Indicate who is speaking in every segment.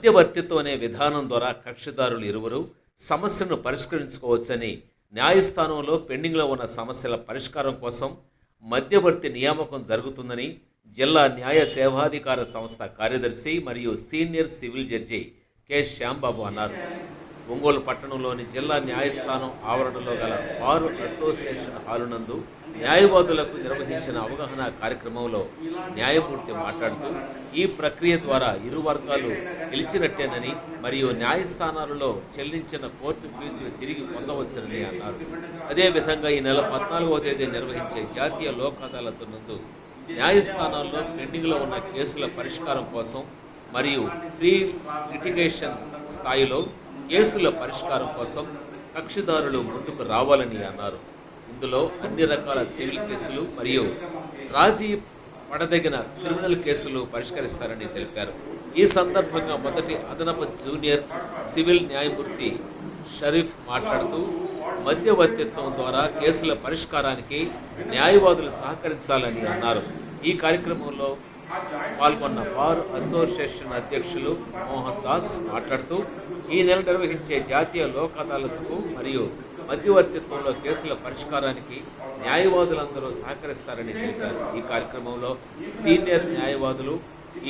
Speaker 1: మధ్యవర్తిత్వం అనే విధానం ద్వారా కక్షిదారులు ఇరువురు సమస్యను పరిష్కరించుకోవచ్చని న్యాయస్థానంలో పెండింగ్లో ఉన్న సమస్యల పరిష్కారం కోసం మధ్యవర్తి నియామకం జరుగుతుందని జిల్లా న్యాయ సేవాధికార సంస్థ కార్యదర్శి మరియు senior civil judge K. Shyambabu అన్నారు. ఒంగోలు పట్టణంలోని జిల్లా న్యాయస్థానం ఆవరణలో గల బార్ అసోసియేషన్ హాలు నందు న్యాయవాదులకు నిర్వహించిన అవగాహన కార్యక్రమంలో న్యాయమూర్తి మాట్లాడుతూ ఈ ప్రక్రియ ద్వారా ఇరు వర్గాలు గెలిచినట్టేనని మరియు న్యాయస్థానాలలో చెల్లించిన కోర్టు ఫీజులు తిరిగి పొందవచ్చునని అన్నారు. అదేవిధంగా ఈ నెల పద్నాలుగవ తేదీ నిర్వహించే జాతీయ లోక్ అదాలత్ నందు న్యాయస్థానాల్లో పెండింగ్లో ఉన్న కేసుల పరిష్కారం కోసం మరియు ఫ్రీ లిటిగేషన్ స్థాయిలో కేసుల పరిష్కారం కోసం కక్షిదారులు ముందుకు రావాలని అన్నారు. ఇందులో అన్ని రకాల సివిల్ కేసులు మరియు రాజీ పడదగిన క్రిమినల్ కేసులు పరిష్కరిస్తారని తెలిపారు. ఈ సందర్భంగా మొదటి అదనపు జూనియర్ సివిల్ న్యాయమూర్తి షరీఫ్ మాట్లాడుతూ మధ్యవర్తిత్వం ద్వారా కేసుల పరిష్కారానికి న్యాయవాదులు సహకరించాలని అన్నారు. ఈ కార్యక్రమంలో పాల్గొన్న బార్ అసోసియేషన్ అధ్యక్షులు మోహన్ దాస్ మాట్లాడుతూ ఈ నెల నిర్వహించే జాతీయ లోక్ అదాలత్కు మరియు మధ్యవర్తిత్వంలో కేసుల పరిష్కారానికి న్యాయవాదులందరూ సహకరిస్తారని తెలిపారు. ఈ కార్యక్రమంలో సీనియర్ న్యాయవాదులు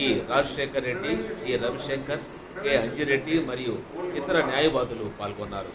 Speaker 1: E Rajasekhar Reddy G Ravishankar K Anjireddy మరియు ఇతర న్యాయవాదులు పాల్గొన్నారు.